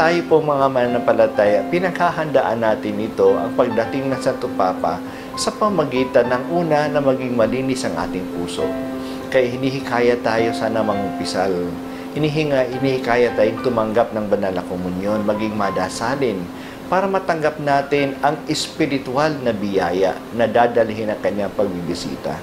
Tayo po mga mananampalataya, pinaghahandaan natin ito ang pagdating ng Santo Papa sa pamagitan ng una na maging malinis ang ating puso. Kaya hinihikaya tayo sana mangumpisal. Hinihinga, hinihikaya tayong tumanggap ng banal na komunyon, maging madasalin para matanggap natin ang espiritual na biyaya na dadalhin ng kanyang pagbibisita.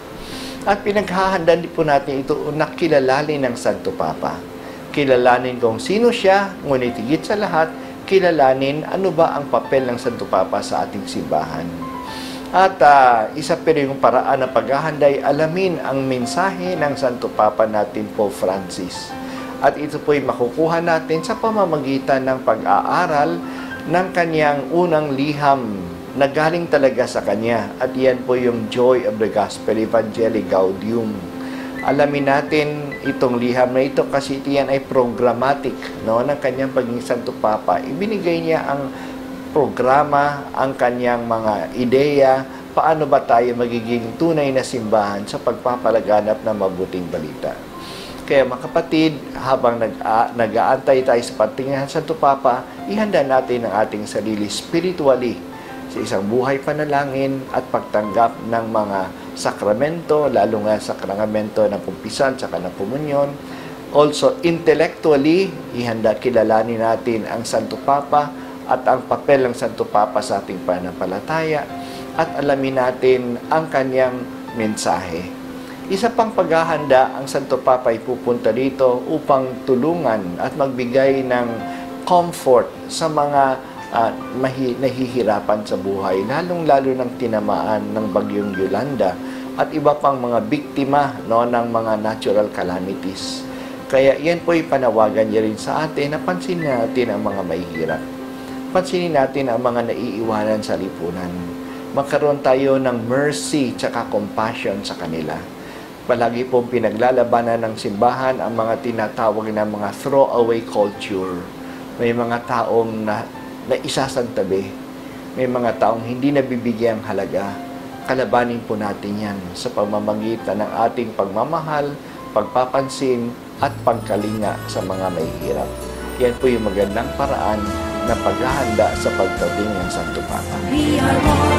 At pinaghahandaan din po natin ito na kilalanin ng Santo Papa. Kilalanin kung sino siya, ngunit higit sa lahat, kilalanin ano ba ang papel ng Santo Papa sa ating simbahan. At uh, isa pa rin yung paraan ng paghahanday, alamin ang mensahe ng Santo Papa natin po Francis. At ito po ay makukuha natin sa pamamagitan ng pag-aaral ng kanyang unang liham na galing talaga sa kanya. At yan po yung Joy of the Gospel, Evangelii Gaudium. Alamin natin itong liham na ito kasi ito yan ay programmatic no, ng kanyang pagiging Santo Papa. Ibinigay niya ang programa, ang kanyang mga ideya, paano ba tayo magiging tunay na simbahan sa pagpapalaganap ng mabuting balita. Kaya mga kapatid, habang nag nag-aantay tayo sa patingin ng Santo Papa, ihanda natin ang ating sarili spiritually isang buhay panalangin at pagtanggap ng mga sakramento, lalo nga sakramento ng kumpisan at ng komunyon. Also, intellectually, ihanda kilalanin natin ang Santo Papa at ang papel ng Santo Papa sa ating panampalataya at alamin natin ang kanyang mensahe. Isa pang paghahanda, ang Santo Papa ay pupunta dito upang tulungan at magbigay ng comfort sa mga uh, mahi, nahihirapan sa buhay, lalong-lalo ng tinamaan ng bagyong Yolanda at iba pang mga biktima no, ng mga natural calamities. Kaya yan po ay panawagan niya rin sa atin na pansinin natin ang mga mahihirap. Pansinin natin ang mga naiiwanan sa lipunan. Magkaroon tayo ng mercy tsaka compassion sa kanila Palagi pong pinaglalabanan ng simbahan ang mga tinatawag na mga throwaway culture. May mga taong na, na isasantabi. May mga taong hindi nabibigyang halaga. Kalabanin po natin yan sa pamamagitan ng ating pagmamahal, pagpapansin, at pagkalinga sa mga may hirap. Yan po yung magandang paraan na paghahanda sa pagdating ng Santo Papa. We are children.